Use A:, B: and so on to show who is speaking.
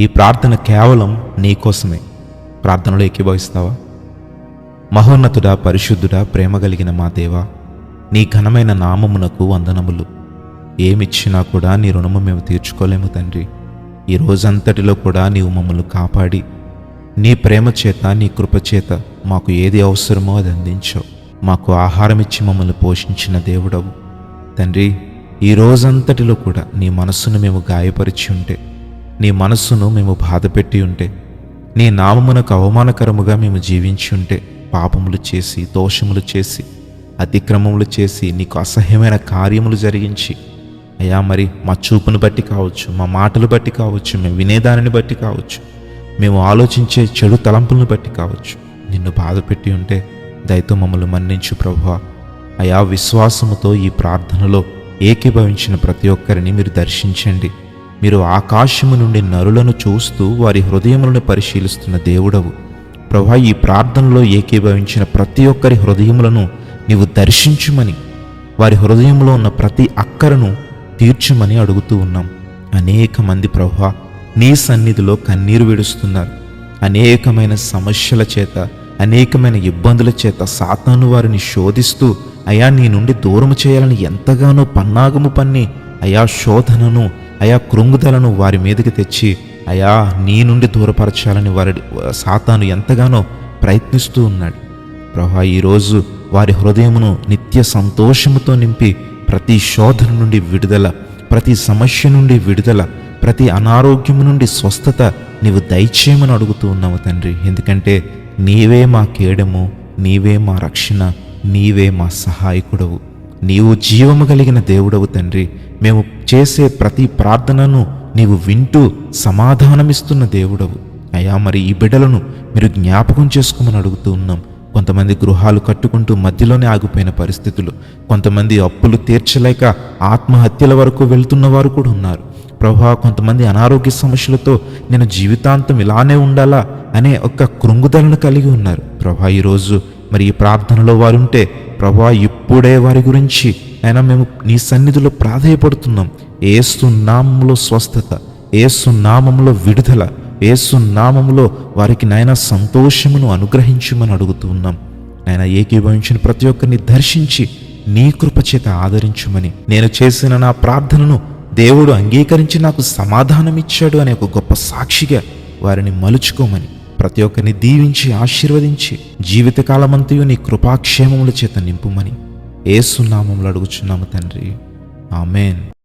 A: ఈ ప్రార్థన కేవలం నీ కోసమే. ప్రార్థనలో ఏకీభవిస్తావా మహోన్నతుడా పరిశుద్ధుడా ప్రేమ కలిగిన మా దేవా నీ ఘనమైన నామమునకు వందనములు. ఏమిచ్చినా కూడా నీ రుణము మేము తీర్చుకోలేము తండ్రి. ఈ రోజంతటిలో కూడా నీవు మమ్మల్ని కాపాడి నీ ప్రేమ చేత నీ కృపచేత మాకు ఏది అవసరమో అది అందించావు మాకు ఆహారం ఇచ్చి మమ్మల్ని పోషించిన దేవుడవు. తండ్రి ఈ రోజంతటిలో కూడా నీ మనస్సును మేము గాయపరిచి ఉంటే నీ మనస్సును మేము బాధపెట్టి ఉంటే నీ నామమునకు అవమానకరముగా మేము జీవించి ఉంటే పాపములు చేసి దోషములు చేసి అతిక్రమములు చేసి నీకు అసహ్యమైన కార్యములు జరిగించి అయ్యా మరి మా చూపును బట్టి కావచ్చు మా మాటలు బట్టి కావచ్చు మేము వినేదానిని బట్టి కావచ్చు మేము ఆలోచించే చెడు తలంపులను బట్టి కావచ్చు నిన్ను బాధపెట్టి ఉంటే దయతో మమ్మల్ని మన్నించు ప్రభువ. అయా విశ్వాసముతో ఈ ప్రార్థనలో ఏకీభవించిన ప్రతి ఒక్కరిని మీరు దర్శించండి. మీరు ఆకాశము నుండి నరులను చూస్తూ వారి హృదయములను పరిశీలిస్తున్న దేవుడవు. ప్రభా ఈ ప్రార్థనలో ఏకీభవించిన ప్రతి ఒక్కరి హృదయములను నీవు దర్శించుమని వారి హృదయంలో ఉన్న ప్రతి అక్కరను తీర్చుమని అడుగుతూ ఉన్నాం. అనేక మంది ప్రభా నీ సన్నిధిలో కన్నీరు విడుస్తున్నారు. అనేకమైన సమస్యల చేత అనేకమైన ఇబ్బందుల చేత సాతాను వారిని శోధిస్తూ అయా నీ నుండి దూరం చేయాలని ఎంతగానో పన్నాగము పన్ని అయా శోధనను అయా కృంగుదలను వారి మీదకి తెచ్చి అయా నీ నుండి దూరపరచాలని వారి సాతాను ఎంతగానో ప్రయత్నిస్తూ ఉన్నాడు. ప్రభా ఈరోజు వారి హృదయమును నిత్య సంతోషముతో నింపి ప్రతి శోధన నుండి విడుదల ప్రతి సమస్య నుండి విడుదల ప్రతి అనారోగ్యము నుండి స్వస్థత నీవు దయచేయమని అడుగుతూ ఉన్నావు తండ్రి. ఎందుకంటే నీవే మా కేడము నీవే మా రక్షణ నీవే మా సహాయకుడవు. నీవు జీవము కలిగిన దేవుడవు తండ్రి. మేము చేసే ప్రతి ప్రార్థనను నీవు వింటూ సమాధానమిస్తున్న దేవుడవు. అయా మరి ఈ బిడ్డలను మీరు జ్ఞాపకం చేసుకోమని అడుగుతూ ఉన్నాం. కొంతమంది గృహాలు కట్టుకుంటూ మధ్యలోనే ఆగిపోయిన పరిస్థితులు. కొంతమంది అప్పులు తీర్చలేక ఆత్మహత్యల వరకు వెళ్తున్న వారు కూడా ఉన్నారు. ప్రభా కొంతమంది అనారోగ్య సమస్యలతో నేను జీవితాంతం ఇలానే ఉండాలా అనే ఒక కృంగుదలను కలిగి ఉన్నారు. ప్రభా ఈరోజు మరి ఈ ప్రార్థనలో వారు ఉంటే ప్రభా ఇప్పుడే వారి గురించి. అయినా మేము నీ సన్నిధిలో ప్రాధేయపడుతున్నాం. ఏసు నామంలో స్వస్థత ఏసు నామంలో విడుదల ఏసు నామంలో వారికి నాయన సంతోషమును అనుగ్రహించమని అడుగుతూ ఉన్నాం. ఆయన ఏకీభవించిన ప్రతి ఒక్కరిని దర్శించి నీ కృప చేత ఆదరించుమని. నేను చేసిన నా ప్రార్థనను దేవుడు అంగీకరించి నాకు సమాధానమిచ్చాడు అనే ఒక గొప్ప సాక్షిగా వారిని మలుచుకోమని. ప్రతి ఒక్కరిని దీవించి ఆశీర్వదించి జీవితకాలమంతయు నీ కృపాక్షేమముల చేత నింపుమని ఏసునామములు అడుగుచున్నాము తండ్రి. ఆమెన్.